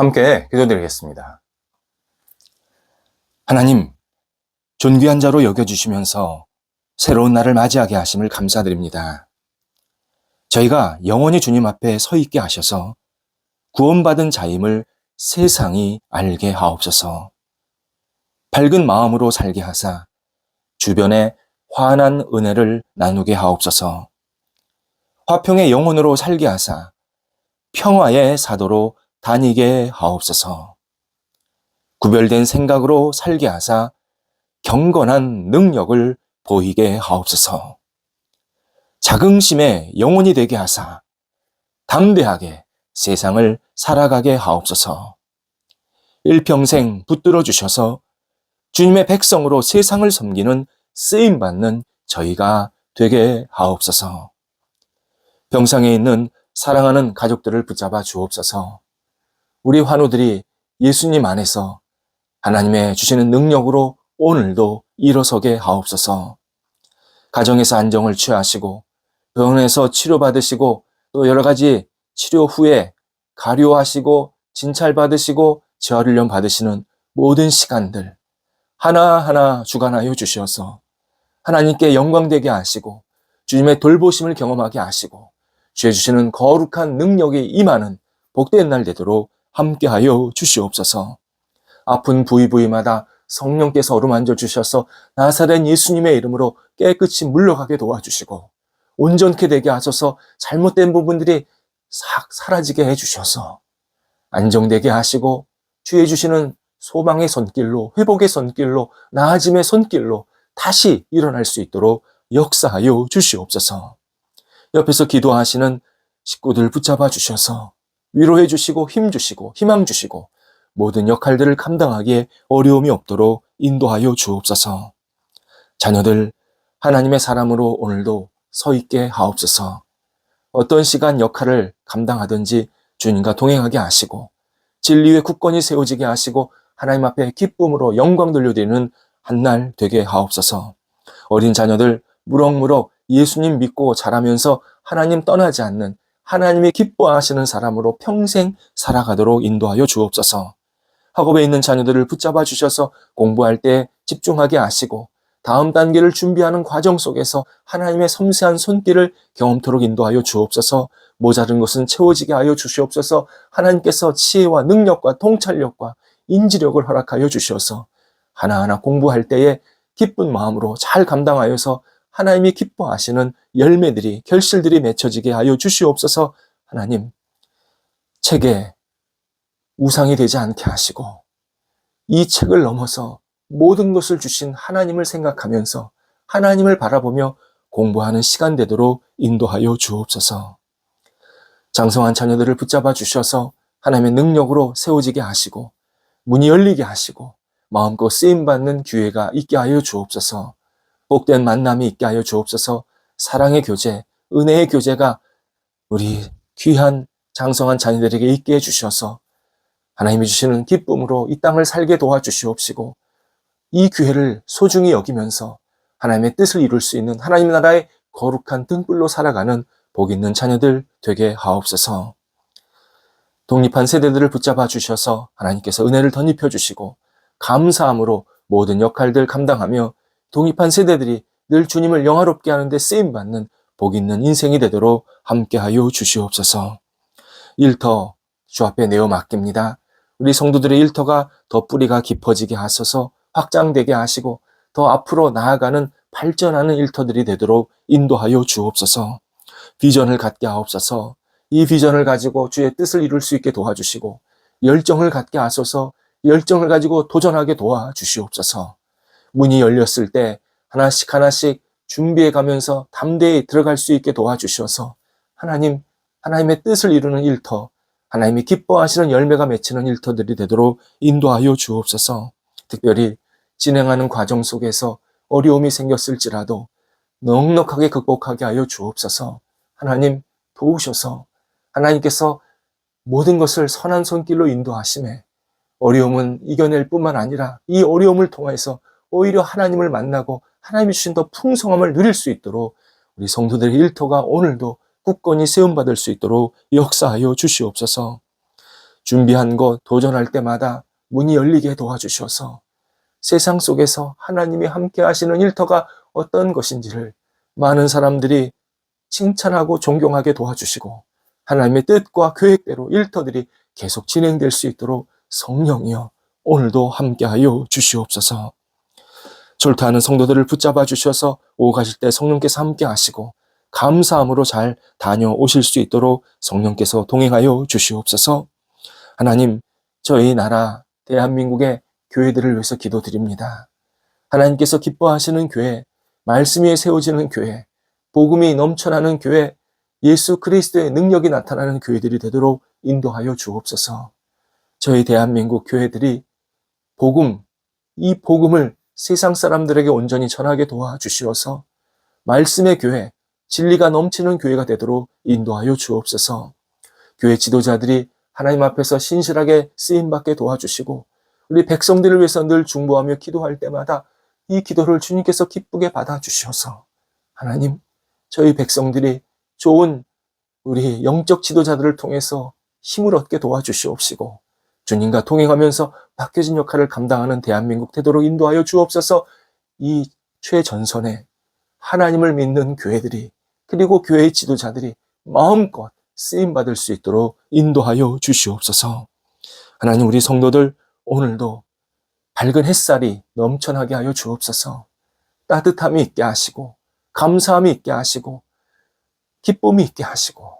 함께 기도드리겠습니다. 하나님, 존귀한 자로 여겨주시면서 새로운 날을 맞이하게 하심을 감사드립니다. 저희가 영원히 주님 앞에 서 있게 하셔서 구원받은 자임을 세상이 알게 하옵소서. 밝은 마음으로 살게 하사 주변에 환한 은혜를 나누게 하옵소서. 화평의 영혼으로 살게 하사 평화의 사도로 다니게 하옵소서. 구별된 생각으로 살게 하사 경건한 능력을 보이게 하옵소서. 자긍심의 영혼이 되게 하사 담대하게 세상을 살아가게 하옵소서. 일평생 붙들어 주셔서 주님의 백성으로 세상을 섬기는 쓰임 받는 저희가 되게 하옵소서. 병상에 있는 사랑하는 가족들을 붙잡아 주옵소서. 우리 환우들이 예수님 안에서 하나님의 주시는 능력으로 오늘도 일어서게 하옵소서. 가정에서 안정을 취하시고 병원에서 치료받으시고 또 여러 가지 치료 후에 가료하시고 진찰받으시고 재활훈련 받으시는 모든 시간들 하나하나 주관하여 주셔서 하나님께 영광되게 하시고 주님의 돌보심을 경험하게 하시고 주의 주시는 거룩한 능력이 임하는 복된 날 되도록 함께하여 주시옵소서. 아픈 부위 부위마다 성령께서 어루만져 주셔서 나사렛 예수님의 이름으로 깨끗이 물러가게 도와주시고 온전케 되게 하셔서 잘못된 부분들이 싹 사라지게 해주셔서 안정되게 하시고 주의 주시는 소망의 손길로 회복의 손길로 나아짐의 손길로 다시 일어날 수 있도록 역사하여 주시옵소서. 옆에서 기도하시는 식구들 붙잡아 주셔서 위로해 주시고 힘 주시고 희망 주시고 모든 역할들을 감당하기에 어려움이 없도록 인도하여 주옵소서. 자녀들 하나님의 사람으로 오늘도 서 있게 하옵소서. 어떤 시간 역할을 감당하든지 주님과 동행하게 하시고 진리의 굳건히 세워지게 하시고 하나님 앞에 기쁨으로 영광 돌려드리는 한 날 되게 하옵소서. 어린 자녀들 무럭무럭 예수님 믿고 자라면서 하나님 떠나지 않는 하나님이 기뻐하시는 사람으로 평생 살아가도록 인도하여 주옵소서. 학업에 있는 자녀들을 붙잡아 주셔서 공부할 때 집중하게 하시고 다음 단계를 준비하는 과정 속에서 하나님의 섬세한 손길을 경험토록 인도하여 주옵소서 모자른 것은 채워지게 하여 주시옵소서 하나님께서 지혜와 능력과 통찰력과 인지력을 허락하여 주셔서 하나하나 공부할 때에 기쁜 마음으로 잘 감당하여서 하나님이 기뻐하시는 열매들이 결실들이 맺혀지게 하여 주시옵소서 하나님 책에 우상이 되지 않게 하시고 이 책을 넘어서 모든 것을 주신 하나님을 생각하면서 하나님을 바라보며 공부하는 시간 되도록 인도하여 주옵소서. 장성한 자녀들을 붙잡아 주셔서 하나님의 능력으로 세워지게 하시고 문이 열리게 하시고 마음껏 쓰임 받는 기회가 있게 하여 주옵소서. 복된 만남이 있게 하여 주옵소서. 사랑의 교제, 은혜의 교제가 우리 귀한 장성한 자녀들에게 있게 해 주셔서 하나님이 주시는 기쁨으로 이 땅을 살게 도와주시옵시고 이 기회를 소중히 여기면서 하나님의 뜻을 이룰 수 있는 하나님 나라의 거룩한 등불로 살아가는 복 있는 자녀들 되게 하옵소서. 독립한 세대들을 붙잡아 주셔서 하나님께서 은혜를 덧입혀 주시고 감사함으로 모든 역할들 감당하며 독립한 세대들이 늘 주님을 영화롭게 하는데 쓰임 받는 복 있는 인생이 되도록 함께하여 주시옵소서. 일터 주 앞에 내어 맡깁니다. 우리 성도들의 일터가 더 뿌리가 깊어지게 하소서 확장되게 하시고 더 앞으로 나아가는 발전하는 일터들이 되도록 인도하여 주옵소서. 비전을 갖게 하옵소서. 이 비전을 가지고 주의 뜻을 이룰 수 있게 도와주시고 열정을 갖게 하소서. 열정을 가지고 도전하게 도와주시옵소서. 문이 열렸을 때 하나씩 하나씩 준비해 가면서 담대히 들어갈 수 있게 도와주셔서 하나님, 하나님의 뜻을 이루는 일터, 하나님이 기뻐하시는 열매가 맺히는 일터들이 되도록 인도하여 주옵소서. 특별히 진행하는 과정 속에서 어려움이 생겼을지라도 넉넉하게 극복하게 하여 주옵소서. 하나님 도우셔서 하나님께서 모든 것을 선한 손길로 인도하심에 어려움은 이겨낼 뿐만 아니라 이 어려움을 통해서 오히려 하나님을 만나고 하나님이 주신 더 풍성함을 누릴 수 있도록 우리 성도들의 일터가 오늘도 굳건히 세움받을 수 있도록 역사하여 주시옵소서. 준비한 것 도전할 때마다 문이 열리게 도와주셔서 세상 속에서 하나님이 함께 하시는 일터가 어떤 것인지를 많은 사람들이 칭찬하고 존경하게 도와주시고 하나님의 뜻과 계획대로 일터들이 계속 진행될 수 있도록 성령이여 오늘도 함께하여 주시옵소서. 졸타하는 성도들을 붙잡아 주셔서 오고 가실 때 성령께서 함께 하시고 감사함으로 잘 다녀오실 수 있도록 성령께서 동행하여 주시옵소서. 하나님, 저희 나라 대한민국의 교회들을 위해서 기도드립니다. 하나님께서 기뻐하시는 교회, 말씀이 세워지는 교회, 복음이 넘쳐나는 교회, 예수 그리스도의 능력이 나타나는 교회들이 되도록 인도하여 주옵소서. 저희 대한민국 교회들이 복음, 이 복음을 세상 사람들에게 온전히 전하게 도와주시어서 말씀의 교회, 진리가 넘치는 교회가 되도록 인도하여 주옵소서. 교회 지도자들이 하나님 앞에서 신실하게 쓰임받게 도와주시고 우리 백성들을 위해서 늘 중보하며 기도할 때마다 이 기도를 주님께서 기쁘게 받아주셔서 하나님 저희 백성들이 좋은 우리 영적 지도자들을 통해서 힘을 얻게 도와주시옵시고 주님과 동행하면서 바뀌어진 역할을 감당하는 대한민국 되도록 인도하여 주옵소서 이 최전선에 하나님을 믿는 교회들이 그리고 교회의 지도자들이 마음껏 쓰임받을 수 있도록 인도하여 주시옵소서. 하나님 우리 성도들 오늘도 밝은 햇살이 넘쳐나게 하여 주옵소서. 따뜻함이 있게 하시고 감사함이 있게 하시고 기쁨이 있게 하시고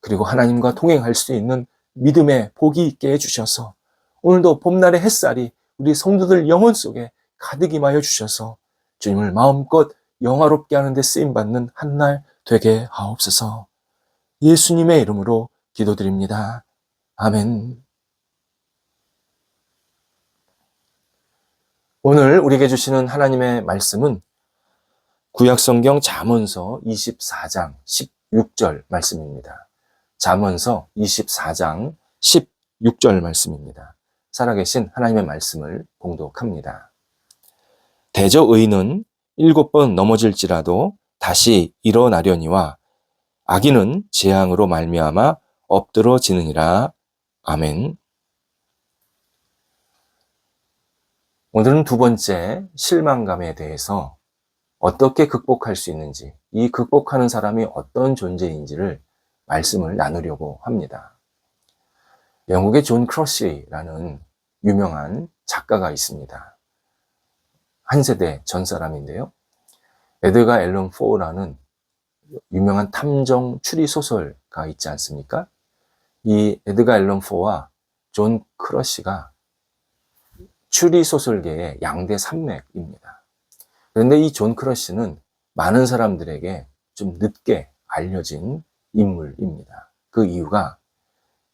그리고 하나님과 동행할 수 있는 믿음의 복이 있게 해주셔서 오늘도 봄날의 햇살이 우리 성도들 영혼 속에 가득 임하여 주셔서 주님을 마음껏 영화롭게 하는데 쓰임받는 한 날 되게 하옵소서 예수님의 이름으로 기도드립니다. 아멘. 오늘 우리에게 주시는 하나님의 말씀은 구약성경 잠언서 24장 16절 말씀입니다. 잠언서 24장 16절 말씀입니다. 살아계신 하나님의 말씀을 봉독합니다. 대저 의는 일곱 번 넘어질지라도 다시 일어나려니와 악인은 재앙으로 말미암아 엎드러지느니라. 아멘. 오늘은 두 번째 실망감에 대해서 어떻게 극복할 수 있는지, 이 극복하는 사람이 어떤 존재인지를 말씀을 나누려고 합니다. 영국의 존 크러쉬라는 유명한 작가가 있습니다. 한 세대 전 사람인데요. 에드가 앨런 포라는 유명한 탐정 추리 소설가 있지 않습니까? 이 에드가 앨런 포와 존 크러쉬가 추리 소설계의 양대 산맥입니다. 그런데 이 존 크러쉬는 많은 사람들에게 좀 늦게 알려진 인물입니다. 그 이유가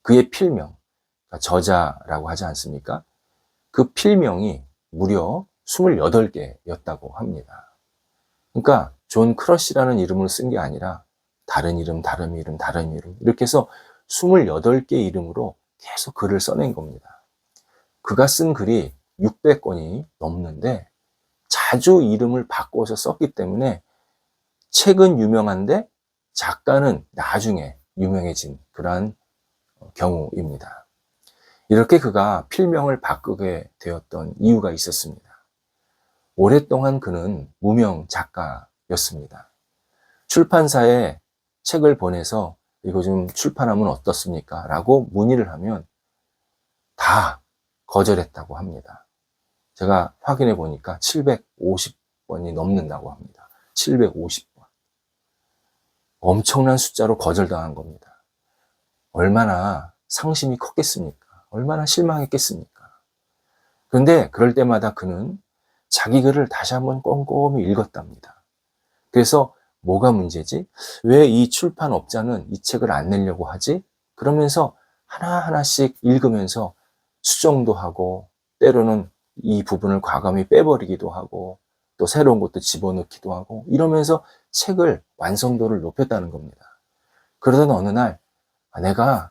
그의 필명, 그러니까 저자라고 하지 않습니까? 그 필명이 무려 28개였다고 합니다. 그러니까 존 크러쉬라는 이름을 쓴 게 아니라 다른 이름, 다른 이름, 다른 이름 이렇게 해서 28개 이름으로 계속 글을 써낸 겁니다. 그가 쓴 글이 600권이 넘는데 자주 이름을 바꿔서 썼기 때문에 책은 유명한데 작가는 나중에 유명해진 그러한 경우입니다. 이렇게 그가 필명을 바꾸게 되었던 이유가 있었습니다. 오랫동안 그는 무명 작가였습니다. 출판사에 책을 보내서 이거 좀 출판하면 어떻습니까? 라고 문의를 하면 다 거절했다고 합니다. 제가 확인해 보니까 750번이 넘는다고 합니다. 750번. 엄청난 숫자로 거절당한 겁니다. 얼마나 상심이 컸겠습니까? 얼마나 실망했겠습니까? 그런데 그럴 때마다 그는 자기 글을 다시 한번 꼼꼼히 읽었답니다. 그래서 뭐가 문제지? 왜 이 출판업자는 이 책을 안 내려고 하지? 그러면서 하나하나씩 읽으면서 수정도 하고 때로는 이 부분을 과감히 빼버리기도 하고 또 새로운 것도 집어넣기도 하고 이러면서 책을 완성도를 높였다는 겁니다. 그러던 어느 날 아, 내가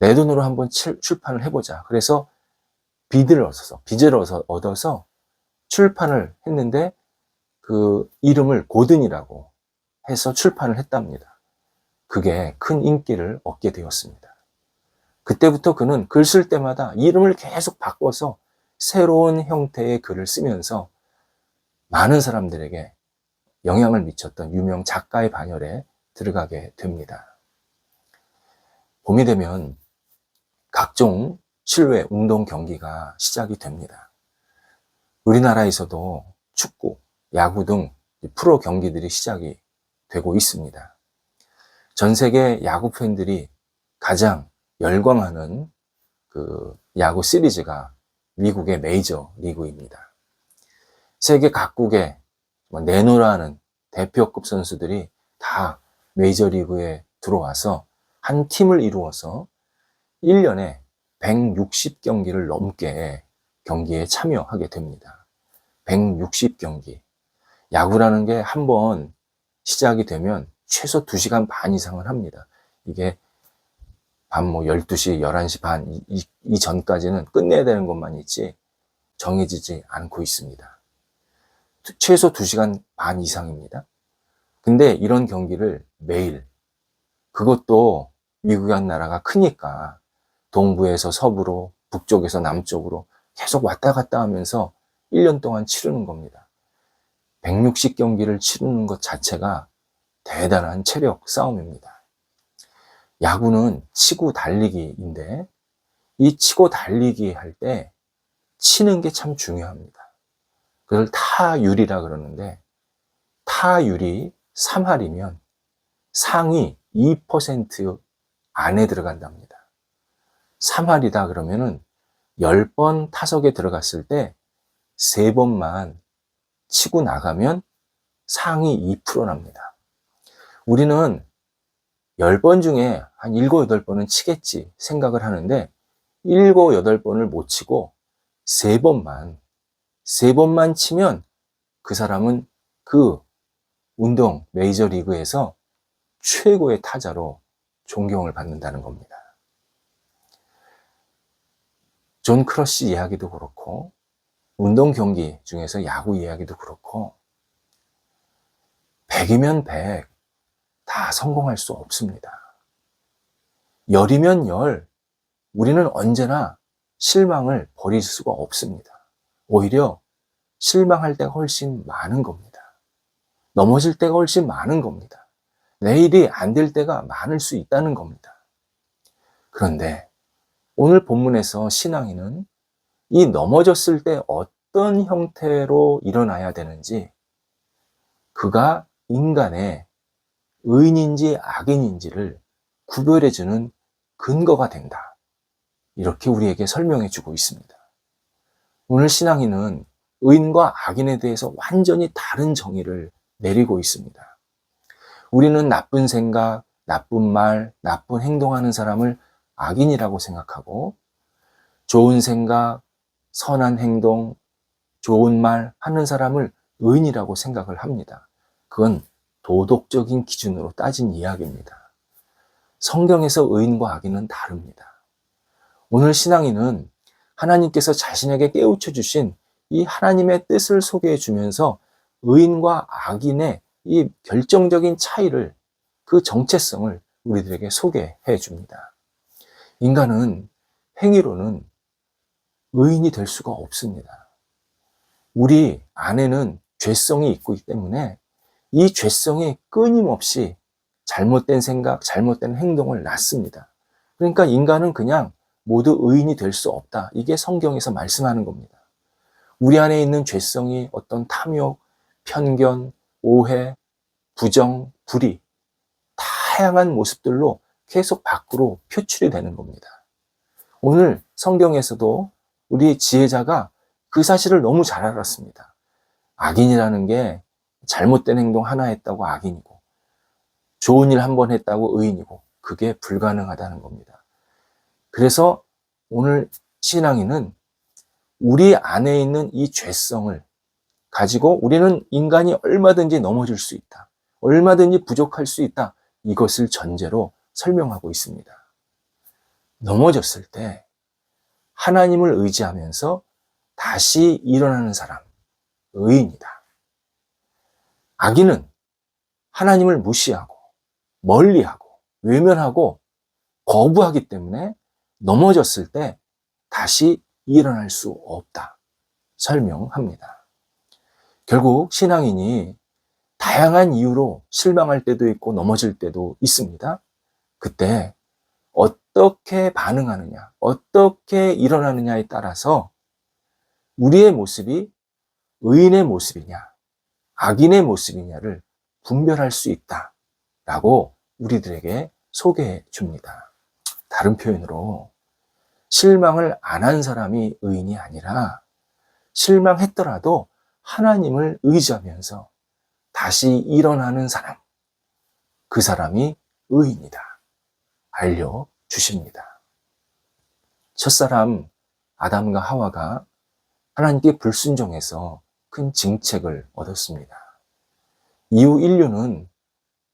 내 돈으로 한번 출판을 해보자. 그래서 비드를 얻어서 빚을 얻어서 출판을 했는데 그 이름을 고든이라고 해서 출판을 했답니다. 그게 큰 인기를 얻게 되었습니다. 그때부터 그는 글 쓸 때마다 이름을 계속 바꿔서 새로운 형태의 글을 쓰면서 많은 사람들에게 영향을 미쳤던 유명 작가의 반열에 들어가게 됩니다. 봄이 되면 각종 실외 운동 경기가 시작이 됩니다. 우리나라에서도 축구, 야구 등 프로 경기들이 시작이 되고 있습니다. 전 세계 야구 팬들이 가장 열광하는 그 야구 시리즈가 미국의 메이저 리그입니다. 세계 각국에 뭐 내노라는 대표급 선수들이 다 메이저 리그에 들어와서 한 팀을 이루어서 1년에 160경기를 넘게 경기에 참여하게 됩니다. 160경기. 야구라는 게 한 번 시작이 되면 최소 2시간 반 이상을 합니다. 이게 밤 뭐 12시, 11시 반, 이, 이, 이 전까지는 끝내야 되는 것만 있지 정해지지 않고 있습니다. 최소 2시간 반 이상입니다. 근데 이런 경기를 매일, 그것도 미국이란 나라가 크니까 동부에서 서부로, 북쪽에서 남쪽으로 계속 왔다 갔다 하면서 1년 동안 치르는 겁니다. 160 경기를 치르는 것 자체가 대단한 체력 싸움입니다. 야구는 치고 달리기인데 이 치고 달리기 할 때 치는 게 참 중요합니다. 그걸 타율이라 그러는데 타율이 3할이면 상위 2% 안에 들어간답니다. 3할이다 그러면은 10번 타석에 들어갔을 때 3번만 치고 나가면 상위 2%랍니다. 우리는 10번 중에 한 7, 8번은 치겠지 생각을 하는데 7, 8번을 못 치고 3번만, 3번만 치면 그 사람은 그 운동 메이저 리그에서 최고의 타자로 존경을 받는다는 겁니다. 존 크러쉬 이야기도 그렇고 운동 경기 중에서 야구 이야기도 그렇고 100이면 100 다 성공할 수 없습니다. 열이면 열 우리는 언제나 실망을 버릴 수가 없습니다. 오히려 실망할 때가 훨씬 많은 겁니다. 넘어질 때가 훨씬 많은 겁니다. 내일이 안 될 때가 많을 수 있다는 겁니다. 그런데 오늘 본문에서 신앙인은 이 넘어졌을 때 어떤 형태로 일어나야 되는지 그가 인간의 의인인지 악인인지를 구별해주는 근거가 된다. 이렇게 우리에게 설명해 주고 있습니다. 오늘 신앙인은 의인과 악인에 대해서 완전히 다른 정의를 내리고 있습니다. 우리는 나쁜 생각, 나쁜 말, 나쁜 행동하는 사람을 악인이라고 생각하고 좋은 생각, 선한 행동, 좋은 말 하는 사람을 의인이라고 생각을 합니다. 그건 도덕적인 기준으로 따진 이야기입니다. 성경에서 의인과 악인은 다릅니다. 오늘 신앙인은 하나님께서 자신에게 깨우쳐 주신 이 하나님의 뜻을 소개해 주면서 의인과 악인의 이 결정적인 차이를 그 정체성을 우리들에게 소개해 줍니다. 인간은 행위로는 의인이 될 수가 없습니다. 우리 안에는 죄성이 있기 때문에 이 죄성이 끊임없이 잘못된 생각, 잘못된 행동을 낳습니다. 그러니까 인간은 그냥 모두 의인이 될 수 없다. 이게 성경에서 말씀하는 겁니다. 우리 안에 있는 죄성이 어떤 탐욕, 편견, 오해, 부정, 불의, 다양한 모습들로 계속 밖으로 표출이 되는 겁니다. 오늘 성경에서도 우리 지혜자가 그 사실을 너무 잘 알았습니다. 악인이라는 게 잘못된 행동 하나 했다고 악인이고, 좋은 일 한 번 했다고 의인이고, 그게 불가능하다는 겁니다. 그래서 오늘 신앙인은 우리 안에 있는 이 죄성을 가지고 우리는 인간이 얼마든지 넘어질 수 있다. 얼마든지 부족할 수 있다. 이것을 전제로 설명하고 있습니다. 넘어졌을 때 하나님을 의지하면서 다시 일어나는 사람, 의인이다. 악인은 하나님을 무시하고 멀리하고 외면하고 거부하기 때문에 넘어졌을 때 다시 일어날 수 없다. 설명합니다. 결국 신앙인이 다양한 이유로 실망할 때도 있고 넘어질 때도 있습니다. 그때 어떻게 반응하느냐, 어떻게 일어나느냐에 따라서 우리의 모습이 의인의 모습이냐, 악인의 모습이냐를 분별할 수 있다 라고 우리들에게 소개해 줍니다. 다른 표현으로 실망을 안 한 사람이 의인이 아니라 실망했더라도 하나님을 의지하면서 다시 일어나는 사람, 그 사람이 의인이다. 알려주십니다. 첫사람 아담과 하와가 하나님께 불순종해서 큰 징책을 얻었습니다. 이후 인류는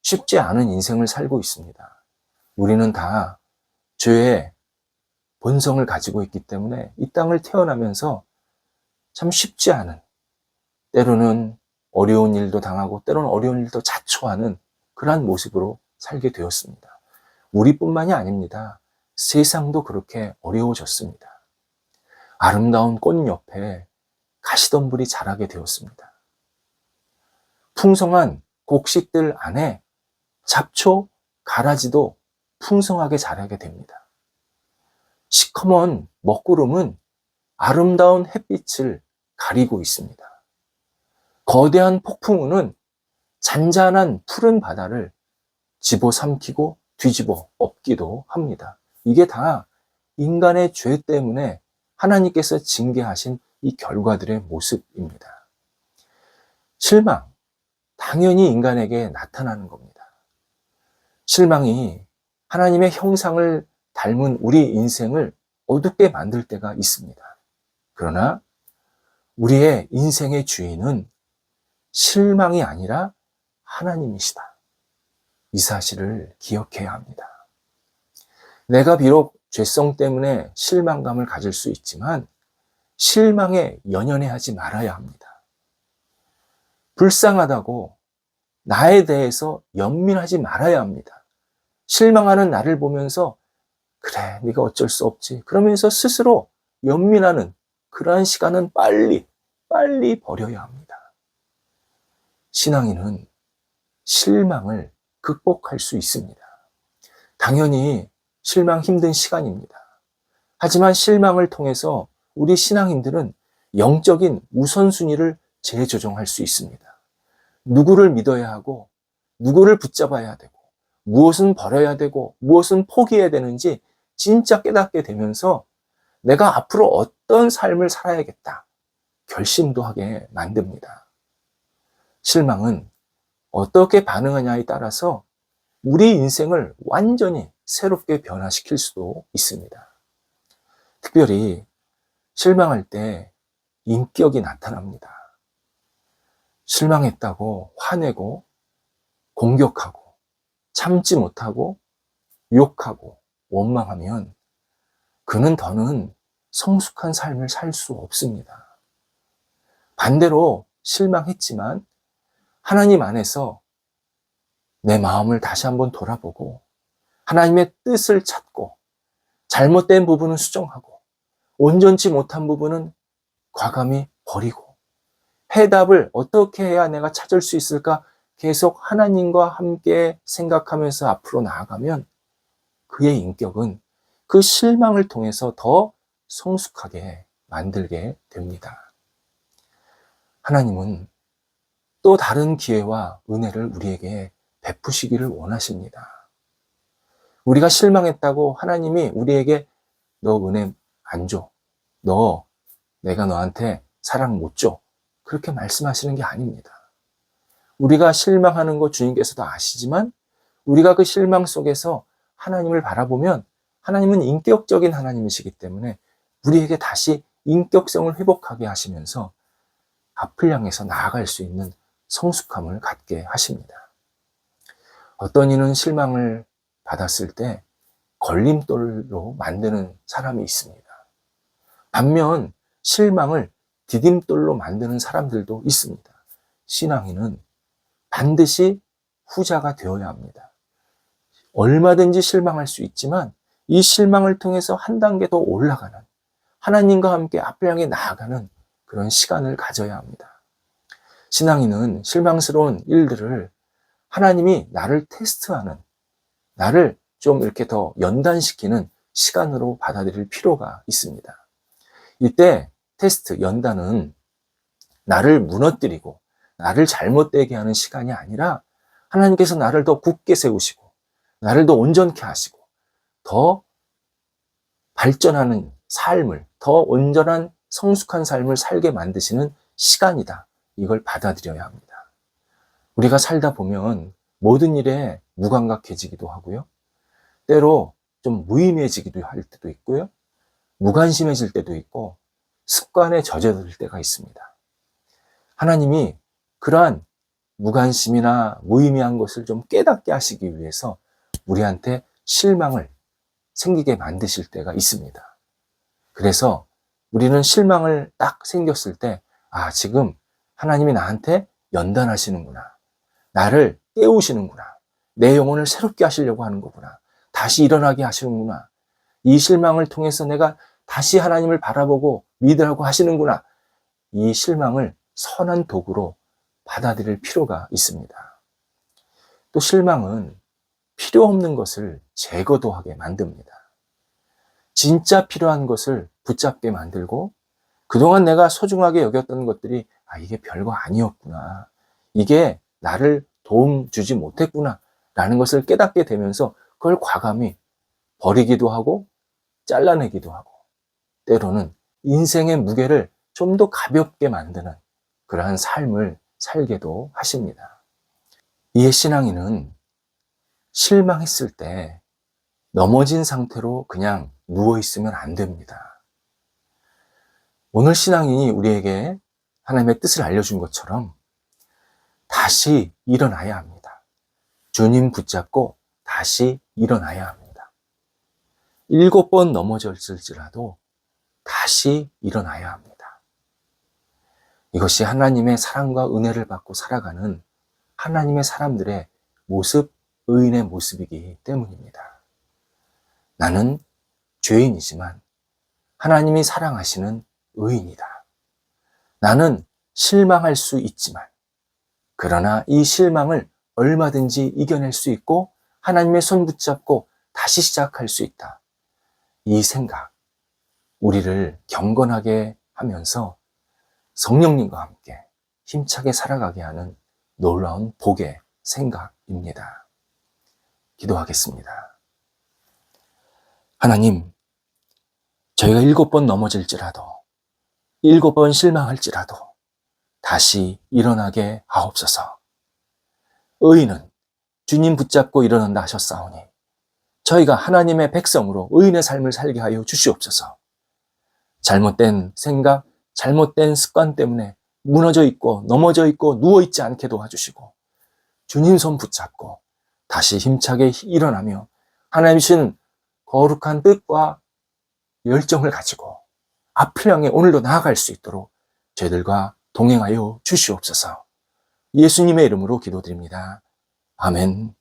쉽지 않은 인생을 살고 있습니다. 우리는 다 죄의 본성을 가지고 있기 때문에 이 땅을 태어나면서 참 쉽지 않은, 때로는 어려운 일도 당하고, 때로는 어려운 일도 자초하는 그러한 모습으로 살게 되었습니다. 우리뿐만이 아닙니다. 세상도 그렇게 어려워졌습니다. 아름다운 꽃 옆에 가시덤불이 자라게 되었습니다. 풍성한 곡식들 안에 잡초, 가라지도 풍성하게 자라게 됩니다. 시커먼 먹구름은 아름다운 햇빛을 가리고 있습니다. 거대한 폭풍우는 잔잔한 푸른 바다를 집어삼키고 뒤집어 엎기도 합니다. 이게 다 인간의 죄 때문에 하나님께서 징계하신 이 결과들의 모습입니다. 실망, 당연히 인간에게 나타나는 겁니다. 실망이 하나님의 형상을 닮은 우리 인생을 어둡게 만들 때가 있습니다. 그러나 우리의 인생의 주인은 실망이 아니라 하나님이시다. 이 사실을 기억해야 합니다. 내가 비록 죄성 때문에 실망감을 가질 수 있지만 실망에 연연해 하지 말아야 합니다. 불쌍하다고 나에 대해서 연민하지 말아야 합니다. 실망하는 나를 보면서 그래, 네가 어쩔 수 없지. 그러면서 스스로 연민하는 그러한 시간은 빨리, 빨리 버려야 합니다. 신앙인은 실망을 극복할 수 있습니다. 당연히 실망 힘든 시간입니다. 하지만 실망을 통해서 우리 신앙인들은 영적인 우선순위를 재조정할 수 있습니다. 누구를 믿어야 하고, 누구를 붙잡아야 되고, 무엇은 버려야 되고, 무엇은 포기해야 되는지 진짜 깨닫게 되면서 내가 앞으로 어떤 삶을 살아야겠다. 결심도 하게 만듭니다. 실망은 어떻게 반응하냐에 따라서 우리 인생을 완전히 새롭게 변화시킬 수도 있습니다. 특별히 실망할 때 인격이 나타납니다. 실망했다고 화내고 공격하고 참지 못하고 욕하고 원망하면 그는 더는 성숙한 삶을 살 수 없습니다. 반대로 실망했지만 하나님 안에서 내 마음을 다시 한번 돌아보고 하나님의 뜻을 찾고 잘못된 부분은 수정하고 온전치 못한 부분은 과감히 버리고 해답을 어떻게 해야 내가 찾을 수 있을까 계속 하나님과 함께 생각하면서 앞으로 나아가면 그의 인격은 그 실망을 통해서 더 성숙하게 만들게 됩니다. 하나님은 또 다른 기회와 은혜를 우리에게 베푸시기를 원하십니다. 우리가 실망했다고 하나님이 우리에게 너 은혜 안 줘. 너 내가 너한테 사랑 못 줘. 그렇게 말씀하시는 게 아닙니다. 우리가 실망하는 거 주님께서도 아시지만 우리가 그 실망 속에서 하나님을 바라보면 하나님은 인격적인 하나님이시기 때문에 우리에게 다시 인격성을 회복하게 하시면서 앞을 향해서 나아갈 수 있는 성숙함을 갖게 하십니다. 어떤 이는 실망을 받았을 때 걸림돌로 만드는 사람이 있습니다. 반면 실망을 디딤돌로 만드는 사람들도 있습니다. 신앙인은 반드시 후자가 되어야 합니다. 얼마든지 실망할 수 있지만 이 실망을 통해서 한 단계 더 올라가는 하나님과 함께 앞을 향해 나아가는 그런 시간을 가져야 합니다. 신앙인은 실망스러운 일들을 하나님이 나를 테스트하는, 나를 좀 이렇게 더 연단시키는 시간으로 받아들일 필요가 있습니다. 이때 테스트, 연단은 나를 무너뜨리고 나를 잘못되게 하는 시간이 아니라 하나님께서 나를 더 굳게 세우시고 나를 더 온전케 하시고 더 발전하는 삶을 더 온전한 성숙한 삶을 살게 만드시는 시간이다. 이걸 받아들여야 합니다. 우리가 살다 보면 모든 일에 무감각해지기도 하고요. 때로 좀 무의미해지기도 할 때도 있고요. 무관심해질 때도 있고 습관에 젖어들 때가 있습니다. 하나님이 그러한 무관심이나 무의미한 것을 좀 깨닫게 하시기 위해서 우리한테 실망을 생기게 만드실 때가 있습니다. 그래서 우리는 실망을 딱 생겼을 때, 아, 지금 하나님이 나한테 연단하시는구나. 나를 깨우시는구나. 내 영혼을 새롭게 하시려고 하는 거구나. 다시 일어나게 하시는구나. 이 실망을 통해서 내가 다시 하나님을 바라보고 믿으라고 하시는구나. 이 실망을 선한 도구로 받아들일 필요가 있습니다. 또 실망은 필요 없는 것을 제거도 하게 만듭니다. 진짜 필요한 것을 붙잡게 만들고 그동안 내가 소중하게 여겼던 것들이 아, 이게 별거 아니었구나. 이게 나를 도움 주지 못했구나. 라는 것을 깨닫게 되면서 그걸 과감히 버리기도 하고 잘라내기도 하고 때로는 인생의 무게를 좀 더 가볍게 만드는 그러한 삶을 살게도 하십니다. 이에 신앙인은 실망했을 때 넘어진 상태로 그냥 누워 있으면 안 됩니다. 오늘 신앙인이 우리에게 하나님의 뜻을 알려준 것처럼 다시 일어나야 합니다. 주님 붙잡고 다시 일어나야 합니다. 일곱 번 넘어졌을지라도 다시 일어나야 합니다. 이것이 하나님의 사랑과 은혜를 받고 살아가는 하나님의 사람들의 모습, 의인의 모습이기 때문입니다. 나는 죄인이지만 하나님이 사랑하시는 의인이다. 나는 실망할 수 있지만 그러나 이 실망을 얼마든지 이겨낼 수 있고 하나님의 손 붙잡고 다시 시작할 수 있다. 이 생각, 우리를 경건하게 하면서 성령님과 함께 힘차게 살아가게 하는 놀라운 복의 생각입니다. 기도하겠습니다. 하나님, 저희가 일곱 번 넘어질지라도, 일곱 번 실망할지라도, 다시 일어나게 하옵소서. 의인은 주님 붙잡고 일어난다 하셨사오니, 저희가 하나님의 백성으로 의인의 삶을 살게 하여 주시옵소서. 잘못된 생각, 잘못된 습관 때문에 무너져 있고 넘어져 있고 누워 있지 않게 도와주시고 주님 손 붙잡고 다시 힘차게 일어나며 하나님 신 거룩한 뜻과 열정을 가지고 앞을 향해 오늘도 나아갈 수 있도록 저희들과 동행하여 주시옵소서. 예수님의 이름으로 기도드립니다. 아멘.